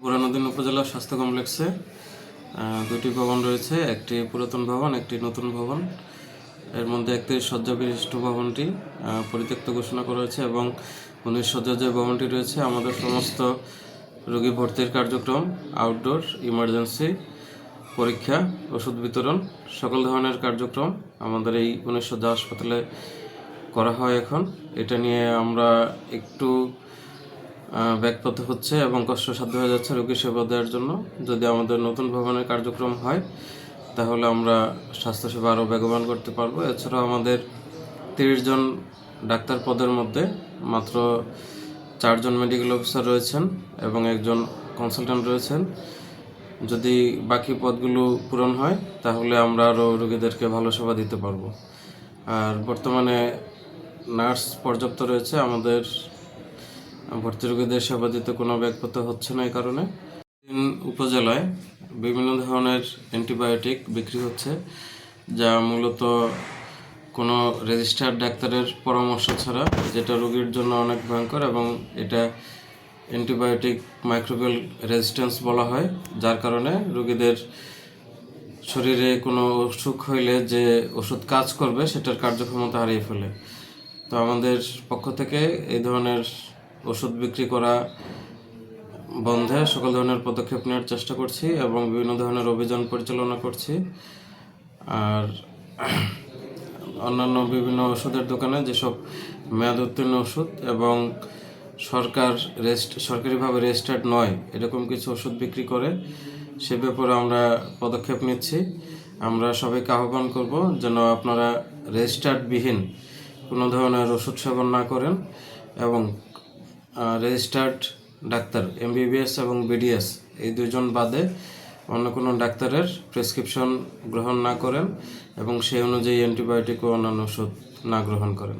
বুরানুদ্দিন উপজেলা স্বাস্থ্য কমপ্লেক্সে দুটি ভবন রয়েছে, একটি পুরাতন ভবন, একটি নতুন ভবন। এর মধ্যে একটি শয্যা বিশিষ্ট ভবনটি পরিত্যক্ত ঘোষণা করা হয়েছে এবং উনিশ শয্যা যে ভবনটি রয়েছে, আমাদের সমস্ত রোগী ভর্তির কার্যক্রম আউটডোর ইমার্জেন্সি পরীক্ষা, ওষুধ বিতরণ, সকল ধরনের কার্যক্রম আমাদের এই উনিশ শয্যা হাসপাতালে করা হয় এখন। এটা নিয়ে আমরা একটু ব্যাকপথ হচ্ছে এবং কষ্টসাধ্য হয়ে যাচ্ছে রোগী সেবা দেওয়ার জন্য। যদি আমাদের নতুন ভবনের কার্যক্রম হয়, তাহলে আমরা স্বাস্থ্যসেবা আরও বেগবান করতে পারব। এছাড়াও আমাদের তিরিশ জন ডাক্তার পদের মধ্যে মাত্র চারজন মেডিকেল অফিসার রয়েছেন এবং একজন কনসালট্যান্ট রয়েছেন। যদি বাকি পদগুলো পূরণ হয়, তাহলে আমরা আরও রোগীদেরকে ভালো সেবা দিতে পারব। আর বর্তমানে নার্স পর্যাপ্ত রয়েছে আমাদের ভর্তি রোগীদের সেবা দিতে কোনো ব্যাগপত হচ্ছে না এই কারণে। উপজেলায় বিভিন্ন ধরনের অ্যান্টিবায়োটিক বিক্রি হচ্ছে, যা মূলত কোনো রেজিস্টার্ড ডাক্তারের পরামর্শ ছাড়া যেটা রোগীর জন্য অনেক ভয়ঙ্কর এবং এটা অ্যান্টিবায়োটিক মাইক্রোবিয়াল রেজিস্ট্যান্স বলা হয়, যার কারণে রোগীদের শরীরে কোনো অসুখ হইলে যে ওষুধ কাজ করবে সেটার কার্যক্ষমতা হারিয়ে ফেলে। তো আমাদের পক্ষ থেকে এই ধরনের ওষুধ বিক্রি করা বন্ধে সকল ধরনের পদক্ষেপ নেওয়ার চেষ্টা করছি এবং বিভিন্ন ধরনের অভিযান পরিচালনা করছি। আর অন্যান্য বিভিন্ন ওষুধের দোকানে যেসব মেয়াদ উত্তীর্ণ ওষুধ এবং সরকার রেস্ট, সরকারিভাবে রেজিস্টার্ড নয়, এরকম কিছু ওষুধ বিক্রি করে সে ব্যাপারে আমরা পদক্ষেপ নিচ্ছি। আমরা সবাইকে আহ্বান করব যেন আপনারা রেজিস্টার্ড বিহীন কোনো ধরনের ওষুধ সেবন না করেন এবং রেজিস্টার্ড ডাক্তার এমবিবিএস এবং বিডিএস এই দুজন বাদে অন্য কোনো ডাক্তারের প্রেসক্রিপশন গ্রহণ না করেন এবং সেই অনুযায়ী অ্যান্টিবায়োটিক ও অন্যান্য ওষুধ না গ্রহণ করেন।